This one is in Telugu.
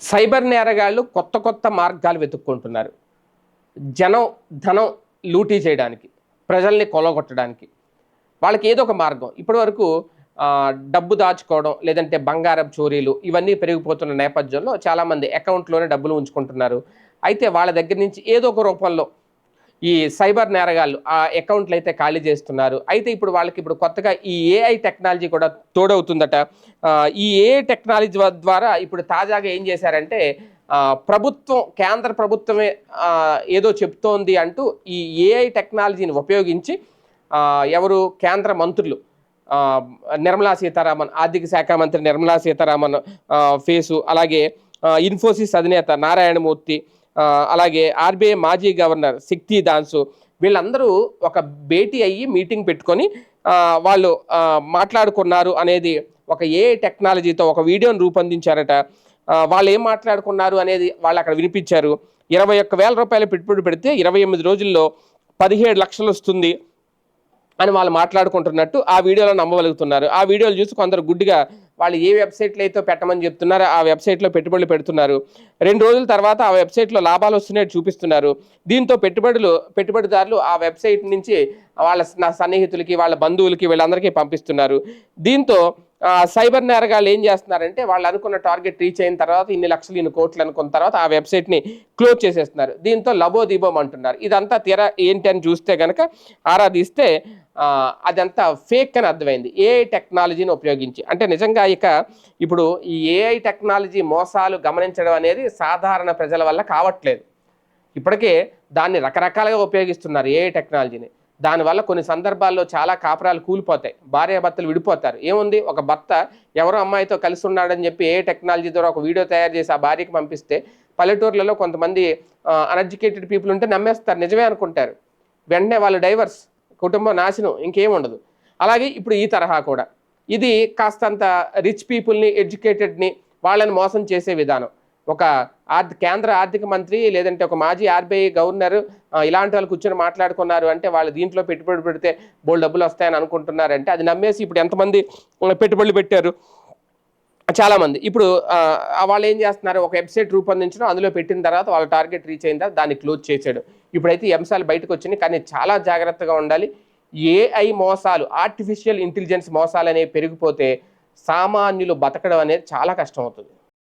సైబర్ నేరగాళ్ళు కొత్త కొత్త మార్గాలు వెతుక్కుంటున్నారు. జనం ధనం లూటీ చేయడానికి ప్రజల్ని కొలగొట్టడానికి వాళ్ళకి ఏదో ఒక మార్గం. ఇప్పటి వరకు డబ్బు దాచుకోవడం లేదంటే బంగారం చోరీలు ఇవన్నీ పెరిగిపోతున్న నేపథ్యంలో చాలామంది అకౌంట్లోనే డబ్బులు ఉంచుకుంటున్నారు. అయితే వాళ్ళ దగ్గర నుంచి ఏదో ఒక రూపంలో ఈ సైబర్ నేరగాళ్ళు ఆ అకౌంట్లు అయితే ఖాళీ చేస్తున్నారు. అయితే ఇప్పుడు వాళ్ళకి ఇప్పుడు కొత్తగా ఈ ఏఐ టెక్నాలజీ కూడా తోడవుతుందట. ఈ ఏఐ టెక్నాలజీ ద్వారా ఇప్పుడు తాజాగా ఏం చేశారంటే ప్రభుత్వం కేంద్ర ప్రభుత్వమే ఏదో చెప్తోంది అంటూ ఈ ఏఐ టెక్నాలజీని ఉపయోగించి ఎవరు కేంద్ర మంత్రులు నిర్మలా సీతారామన్ ఆర్థిక శాఖ మంత్రి నిర్మలా సీతారామన్ ఫేసు అలాగే ఇన్ఫోసిస్ అధినేత నారాయణమూర్తి అలాగే ఆర్బీఐ మాజీ గవర్నర్ శక్తి దాన్సు వీళ్ళందరూ ఒక భేటీ అయ్యి మీటింగ్ పెట్టుకొని వాళ్ళు మాట్లాడుకున్నారు అనేది ఒక ఏ టెక్నాలజీతో ఒక వీడియోను రూపొందించారట. వాళ్ళు ఏం మాట్లాడుకున్నారు అనేది వాళ్ళు అక్కడ వినిపించారు. ఇరవై ఒక్క వేల రూపాయలు పెట్టుబడి పెడితే ఇరవై ఎనిమిది రోజుల్లో పదిహేడు లక్షలు వస్తుంది అని వాళ్ళు మాట్లాడుకుంటున్నట్టు ఆ వీడియోలో నమ్మగలుగుతున్నారు ఆ వీడియోలు చూసి కొందరు గుడ్డిగా వాళ్ళు ఏ వెబ్సైట్లో అయితే పెట్టమని చెప్తున్నారో ఆ వెబ్సైట్లో పెట్టుబడులు పెడుతున్నారు. రెండు రోజుల తర్వాత ఆ వెబ్సైట్లో లాభాలు వస్తున్నాయి చూపిస్తున్నారు. దీంతో పెట్టుబడులు పెట్టుబడిదారులు ఆ వెబ్సైట్ నుంచి వాళ్ళ నా సన్నిహితులకి వాళ్ళ బంధువులకి వీళ్ళందరికీ పంపిస్తున్నారు. దీంతో సైబర్ నేరగాళ్ళు ఏం చేస్తున్నారంటే వాళ్ళు అనుకున్న టార్గెట్ రీచ్ అయిన తర్వాత ఇన్ని లక్షలు ఇన్ని కోట్లు అనుకున్న తర్వాత ఆ వెబ్సైట్ని క్లోజ్ చేసేస్తున్నారు. దీంతో లబో దిబోం అంటున్నారు. ఇదంతా తీరా ఏంటి అని చూస్తే కనుక ఆరాధిస్తే అదంతా ఫేక్ అని అర్థమైంది. ఏఐ టెక్నాలజీని ఉపయోగించి. అంటే నిజంగా ఇక ఇప్పుడు ఈ ఏఐ టెక్నాలజీ మోసాలు గమనించడం అనేది సాధారణ ప్రజల వల్ల కావట్లేదు. ఇప్పటికే దాన్ని రకరకాలుగా ఉపయోగిస్తున్నారు ఏఐ టెక్నాలజీని దానివల్ల కొన్ని సందర్భాల్లో చాలా కాపురాలు కూలిపోతాయి. భార్యాభర్తలు విడిపోతారు. ఏముంది? ఒక భర్త ఎవరో అమ్మాయితో కలిసి ఉన్నాడని చెప్పి ఏ టెక్నాలజీ ద్వారా ఒక వీడియో తయారు చేసి ఆ భార్యకి పంపిస్తే పల్లెటూర్లలో కొంతమంది అన్ఎడ్యుకేటెడ్ పీపుల్ ఉంటే నమ్మేస్తారు. నిజమే అనుకుంటారు. వెంటనే వాళ్ళు డైవర్స్ కుటుంబం నాశనం ఇంకేం ఉండదు. అలాగే ఇప్పుడు ఈ తరహా కూడా. ఇది కాస్తంత రిచ్ పీపుల్ని ఎడ్యుకేటెడ్ని వాళ్ళని మోసం చేసే విధానం. ఒక ఆర్థ కేంద్ర ఆర్థిక మంత్రి లేదంటే ఒక మాజీ ఆర్బీఐ గవర్నర్ ఇలాంటి వాళ్ళు కూర్చొని మాట్లాడుకున్నారు అంటే వాళ్ళు దీంట్లో పెట్టుబడి పెడితే బోల్ డబ్బులు వస్తాయని అనుకుంటున్నారంటే అది నమ్మేసి ఇప్పుడు ఎంతమంది పెట్టుబడులు పెట్టారు? చాలామంది. ఇప్పుడు వాళ్ళు ఏం చేస్తున్నారు? ఒక వెబ్సైట్ రూపొందించడం అందులో పెట్టిన తర్వాత వాళ్ళ టార్గెట్ రీచ్ అయిన తర్వాత దాన్ని క్లోజ్ చేసాడు. ఇప్పుడైతే ఈ అంశాలు బయటకు వచ్చినాయి కానీ చాలా జాగ్రత్తగా ఉండాలి. ఏఐ మోసాలు ఆర్టిఫిషియల్ ఇంటెలిజెన్స్ మోసాలు అనేవి పెరిగిపోతే సామాన్యులు బతకడం అనేది చాలా కష్టం అవుతుంది